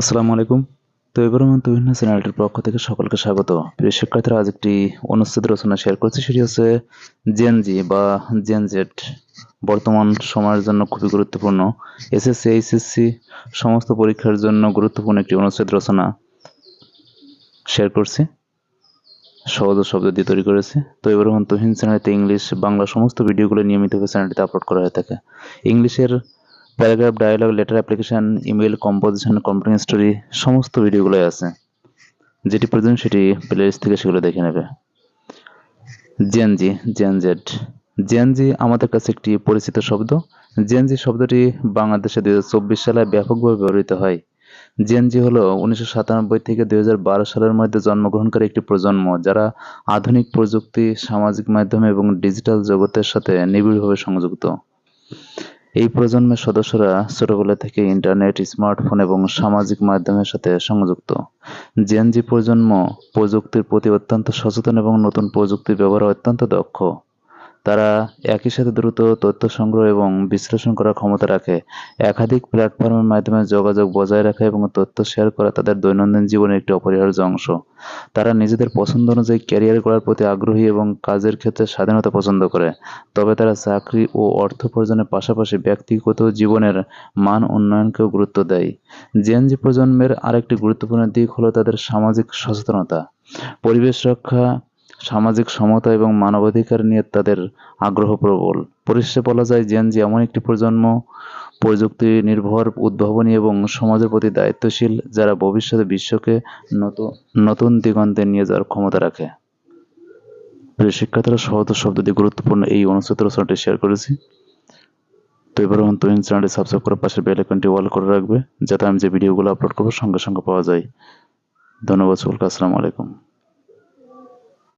আসসালামু আলাইকুম। তো এবার আমি বিভিন্ন চ্যানেলটির পক্ষ থেকে সকলকে স্বাগত। প্রিয় শিক্ষার্থীরা, আজ একটি অনুচ্ছেদ রচনা শেয়ার করছি। সেটি হচ্ছে জেনজি বা জেনজেট বর্তমান সময়ের জন্য খুবই গুরুত্বপূর্ণ। এসএসসি এইচএসসি সমস্ত পরীক্ষার জন্য গুরুত্বপূর্ণ একটি অনুচ্ছেদ রচনা শেয়ার করছি। সহজ শব্দ দিয়ে তৈরি করেছি। তো এবার তুহিন চ্যানেলতে ইংলিশ বাংলা সমস্ত ভিডিওগুলো নিয়মিতভাবে চ্যানেলটিতে আপলোড করা হয়ে থাকে। ইংলিশের paragraph dialogue letter application email composition computing story সমস্ত ভিডিওগুলোই আছে। যেটি প্রয়োজন সেটি প্লেলিস্ট থেকে সেগুলো দেখে নেবে। জেনজি জেনজেড জেনজি আমাদের কাছে একটি পরিচিত শব্দ। জেনজি শব্দটি বাংলাদেশে দুই হাজার চব্বিশ সালে ব্যাপকভাবে ব্যবহৃত হয়। জেনজি হলো উনিশশো সাতানব্বই থেকে দুই হাজার বারো সালের মধ্যে জন্মগ্রহণকারী একটি প্রজন্ম, যারা আধুনিক প্রযুক্তি, সামাজিক মাধ্যম এবং ডিজিটাল জগতের সাথে নিবিড়ভাবে সংযুক্ত। এই প্রজন্মের সদস্যরা ছোটবেলা থেকে ইন্টারনেট, স্মার্টফোন এবং সামাজিক মাধ্যমের সাথে সংযুক্ত। জেনজি প্রজন্ম প্রযুক্তির প্রতি অত্যন্ত সচেতন এবং নতুন প্রযুক্তির ব্যবহারে অত্যন্ত দক্ষ। তারা একই সাথে দ্রুত তথ্য সংগ্রহ এবং বিশ্লেষণ করার ক্ষমতা রাখে। একাধিক প্ল্যাটফর্মের মাধ্যমে যোগাযোগ বজায় রাখা এবং তথ্য শেয়ার করা তাদের দৈনন্দিন জীবনের একটি অপরিহার্য অংশ। তারা নিজেদের পছন্দ অনুযায়ী ক্যারিয়ার করার প্রতি আগ্রহী এবং কাজের ক্ষেত্রে স্বাধীনতা পছন্দ করে। তবে তারা চাকরি ও অর্থ উপার্জনের পাশাপাশি ব্যক্তিগত জীবনের মান উন্নয়নকেও গুরুত্ব দেয়। জেনজি প্রজন্মের আরেকটি গুরুত্বপূর্ণ দিক হলো তাদের সামাজিক সচেতনতা। পরিবেশ রক্ষা সামাজিক সমতা এবং মানবাধিকার নিয়ে তাদের আগ্রহ প্রবল। পরিশেষে বলা যায় জেনজি এমন একটি প্রজন্ম, প্রযুক্তি নির্ভর, উদ্ভাবনী এবং সমাজের প্রতি দায়িত্বশীল, যারা ভবিষ্যতে বিশ্বকে নতুন নতুন দিগন্তে নিয়ে যাওয়ার ক্ষমতা রাখে। প্রিয় শিক্ষার্থীরা, সহজ শব্দ দিয়ে গুরুত্বপূর্ণ এই অনুচ্ছেদ রচনাটি শেয়ার করেছি। তো এবার তুহিন চ্যানেলটি সাবস্ক্রাইব করে পাশের বেল আইকনটি অল করে রাখবে, যাতে আমি যে ভিডিওগুলো আপলোড করব, সঙ্গে সঙ্গে পাওয়া যায়। ধন্যবাদ সকলকে, আসসালামু আলাইকুম।